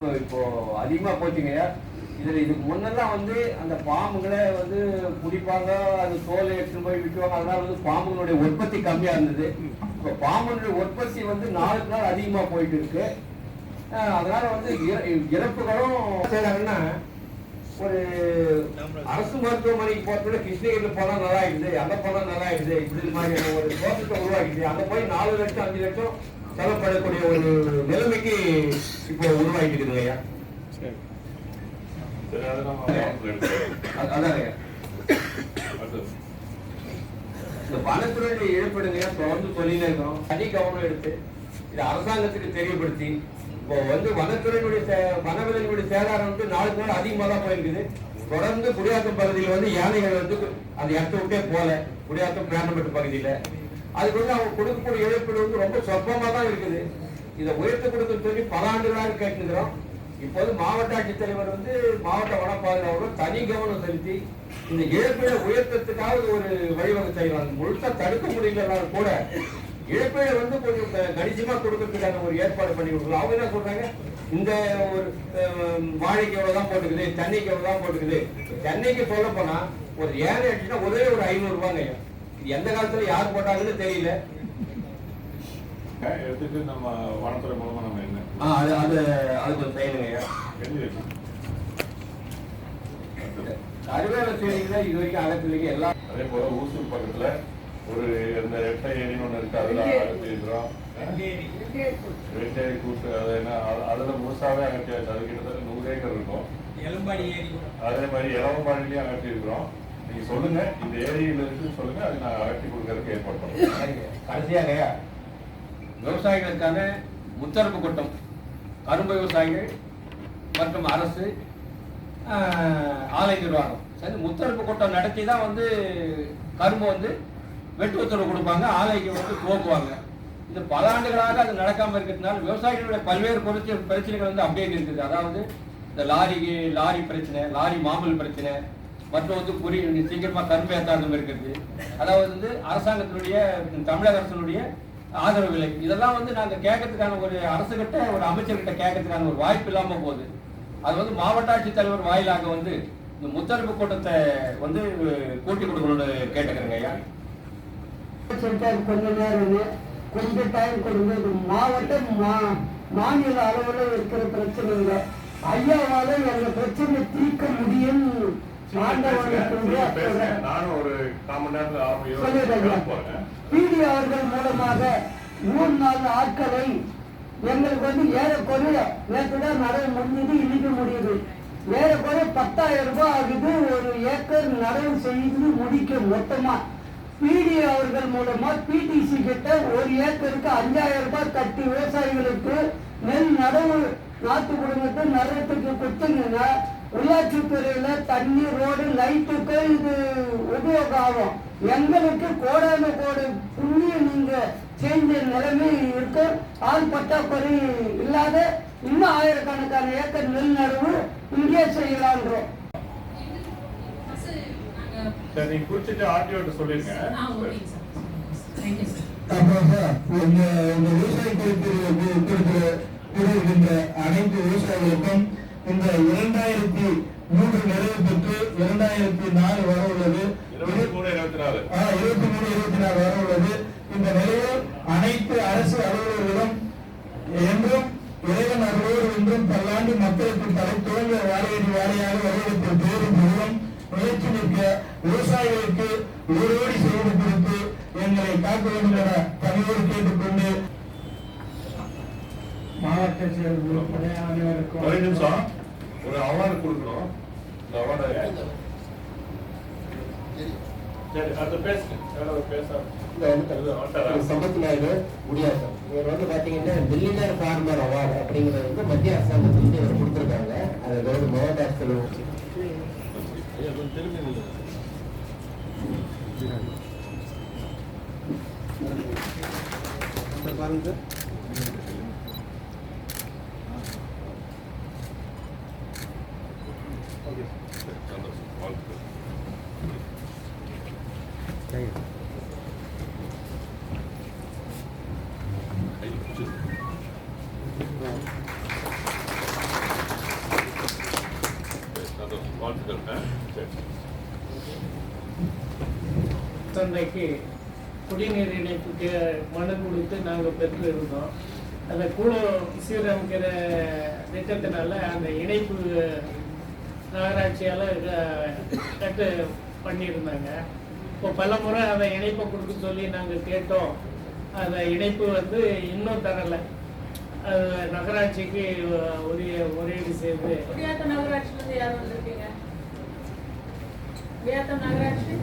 இப்போ அதிகமாக போச்சுங்க. இதில் இதுக்கு முன்னெல்லாம் வந்து அந்த பாம்புகளை வந்து பிடிப்பாங்க அது தோலை எடுத்துன்னு போய் விற்குவாங்க அதனால வந்து பாம்புகளுடைய உற்பத்தி கம்மியாக இருந்தது. இப்போ பாம்புடைய உற்பத்தி வந்து நாளுக்கு நாள் அதிகமாக போயிட்டு இருக்கு. அதனால வந்து இறப்புகளும் செய்றாங்கன்னா ஒரு அரசு மருத்துவமனைக்கு போறதுல கிருஷ்ணகிரியில் போனால் நல்லா இருக்குது அந்த போனால் நல்லா இருக்குது இப்படி மாதிரியான ஒரு தோட்டத்தை உருவாக்கிது அந்த போய் நாலு லட்சம் அஞ்சு லட்சம் செலப்படக்கூடிய ஒரு நிலைமைக்கு இப்போ உருவாக்கிட்டு இருக்குதுங்க ஐயா. சரி, அதை நம்ம கவனத்துல எடுத்துக்கிறோம். அ- அதாங்க அடுத்தது. இந்த வனத்துறையுடைய இழப்பீடுங்க தொடர்ந்து சொல்லினே இருக்கிறோம் தனி கவனம் எடுத்து இது அரசாங்கத்துக்கு தெரியப்படுத்தி இப்போ வந்து வனத்துறையினுடைய சே- வனவிலங்குடைய சேதாரம் வந்து நாளுக்கு நாள் அதிகமாக தான் போயிருக்குது. தொடர்ந்து குடியாத்தம் பகுதியில் வந்து யானைகள் வந்து அந்த இடத்த விட்டே போல குடியாத்தம் பிராண்டப்பட்டு பகுதியில். அதுக்கு வந்து அவங்க கொடுக்கக்கூடிய இழப்பீடு வந்து ரொம்ப சொற்பமாக தான் இருக்குது. இதை உயர்த்து கொடுக்குன்னு சொல்லி பல ஆண்டுகளாக கேட்டுக்கிறோம் இப்போது மாவட்ட ஆட்சித்தலைவர் வந்து மாவட்ட வன பாதுகாவலர் தனி கவனம் செலுத்தி இந்த இழப்பீடை உயர்த்தத்துக்காக ஒரு வழிவகை செய்யலாம். முழுசா தடுக்க முடியலனாலும் கூட. இழப்பீடை வந்து கொஞ்சம் க- கணிசமா கொடுக்கறதுக்கான ஒரு ஏற்பாடு பண்ணி கொடுக்கலாம் அவங்க என்ன சொல்றாங்க? இந்த ஒரு அஹ், வாழைக்கு எவ்வளவுதான் போட்டுக்குது? தென்னைக்கு எவ்வளவுதான் போட்டுக்குது? தென்னைக்கு சொல்ல போனா ஒரு ஏழை அடிச்சுன்னா ஒரே ஒரு ஐநூறு ரூபாங்க ஐயா. எந்த காலத்துல யார் போட்டாங்கன்னு தெரியல. எடுத்துட்டு நம்ம வனத்துறை மூலமா நம்ம என்ன? அது அது அது கொஞ்சம் செய்யணுங்க இது வரைக்கும் அகத்திலேயே எல்லா அதே போல ஊசூர் பக்கத்துல ஒரு இந்த ரெட்டை ஏரின்னு ஒண்ணு இருக்கு அதுல அகற்றி இருக்கிறோம். ரெட்டேரி கூட்டு. அது என்ன அது- அதுல முழுசாவே அகற்றியாச்சு அது கிட்டத்தட்ட நூறு ஏக்கர் இருக்கும். எலும்பாடி ஏரி அதே மாதிரி இளவம்பாடிலையும் அகற்றி இருக்கிறோம். நீங்க சொல்லுங்க. இந்த ஏரியில இருக்குன்னு சொல்லுங்க. அது நான் அகற்றி கொடுக்கறதுக்கு ஏற்பாடு பண்றேன் கடைசியாக விவசாயிகளுக்கான முத்தரப்பு கூட்டம். கரும்பு விவசாயிகள் மற்றும் அரசு ஆலை நிர்வாகம். சரி முத்தரப்பு கூட்டம் நடத்தி தான் வந்து கரும்பு வந்து வெட்டு உத்தரவு கொடுப்பாங்க. ஆலைக்கு வந்து துவக்குவாங்க. இது பல ஆண்டுகளாக அது நடக்காம இருக்கிறதுனால விவசாயிகளுடைய பல்வேறு பிரச்சனை பிரச்சனைகள் வந்து அப்படியே இருக்குது அதாவது இந்த லாரிக்கு லாரி பிரச்சனை லாரி மாமூல் பிரச்சனை மற்றும் வந்து புரி சீக்கிரமா கரும்பு ஏத்தாந்தம் அதாவது வந்து அரசாங்கத்தினுடைய தமிழக அரசினுடைய ஆதரவு விலை. இதெல்லாம் வந்து நாங்கள் கேட்கறதுக்கான ஒரு அரசுகிட்ட ஒரு அமைச்சர்கிட்ட கேட்கறதுக்கான ஒரு வாய்ப்பு இல்லாமல் போகுது. அது வந்து மாவட்ட ஆட்சித்தலைவர் வாயிலாக வந்து இந்த முத்தரப்பு கூட்டத்தை வந்து கூட்டி கொடுக்கணும்னு கேட்டுக்கிறேங்க ஐயா. கொஞ்ச நேரம் கொஞ்சம் டைம் கொடுங்க. மாவட்டம் மா- மாநில அளவில் இருக்கிற பிரச்சனை இல்லை. ஐயாவால எங்க பிரச்சனை தீர்க்க முடியும். நானும் ஒரு நேரத்துல பிடி அவர்கள் மூலமாக மூணு நாலு ஆட்களை எங்களுக்கு வந்து ஏறக்குறைய நேற்று தான் நடவு முடிஞ்சது இன்னைக்கு முடியுது. ஏறக்குறைய பத்தாயிரம் ரூபாய் ஆகுது. ஒரு ஏக்கர் நடவு செய்து முடிக்க மொத்தமா. பிடி அவர்கள் மூலமா பிடிசி கிட்ட ஒரு ஏக்கருக்கு அஞ்சாயிரம் ரூபாய் கட்டி விவசாயிகளுக்கு நெல் நடவு நாட்டு குடும்பத்தை நடுறதுக்கு கொடுத்துங்கன்னா உள்ளாட்சித்துறையில தண்ணி ரோடு லைட்டுக்கு இது உபயோகம் ஆகும் எங்களுக்கு கோடான கோடு புண்ணியம் நீங்க செஞ்ச நிலைமை இருக்கு. ஆள் பற்றாக்குறை இல்லாத இன்னும் ஆயிரக்கணக்கான ஏக்கர் நெல் நடவு இங்கே செய்யலான்றோம். சரி குறிச்சிட்டு ஆர்டிஓட்ட சொல்லிருங்க. அப்புறம் சார், இந்த இந்த விவசாய குறிப்பில் கூறியிருக்கின்ற அனைத்து விவசாயிகளுக்கும் இந்த இரண்டாயிரத்தி மூன்று நிறைவு பெற்று இரண்டாயிரத்தி நாலு வர உள்ளது. இருபத்தி மூணு இருபத்தி நாலு. வர உள்ளது. இந்த நிலையில் அனைத்து அரசு அலுவலர்களும் என்றும் இறைவன் அருளோடு என்றும் பல்லாண்டு மக்களுக்கு தலை தோன்ற வாழையடி வாழையாக வருவதற்கு பேரும் மூலம் முயற்சி நிற்க விவசாயிகளுக்கு ஊரோடி செய்து கொடுத்து எங்களை காக்க வேண்டும் என பணியோடு கேட்டுக்கொண்டு மாவட்ட செயல் உறுப்பினர் அனைவருக்கும் நிமிஷம். ஒரு அவார்டு கொடுக்கணும். இந்த அவார்டு சரி அதை பேசுங்க. பேச சம்பத்நாயுடு முடியாது இவர் வந்து பாத்தீங்கன்னா மில்லினர் ஃபார்மர் அவார்டு அப்படிங்கிறது வந்து மத்திய அரசாங்கத்திலிருந்து இவர் கொடுத்துருக்காங்க. அது அதாவது மோகதாசல் பாருங்க. வாழ்த்துக்கள் அன்னைக்கு குடிநீர் இணைப்புக்கு மனு கொடுத்து நாங்கள் பெற்று இருந்தோம் அந்த கூட சீரமைக்கிற திட்டத்தினால அந்த இணைப்பு நகராட்சியால் கட்டு பண்ணியிருந்தாங்க. இப்போ பல முறை அதை இணைப்பை கொடுக்க சொல்லி நாங்கள் கேட்டோம். அந்த இணைப்பு வந்து இன்னும் தரலை. அது நகராட்சிக்கு உரிய முறையீடு செய்து குடியாத்தம் யார் வந்திருக்கீங்க? நகராட்சி?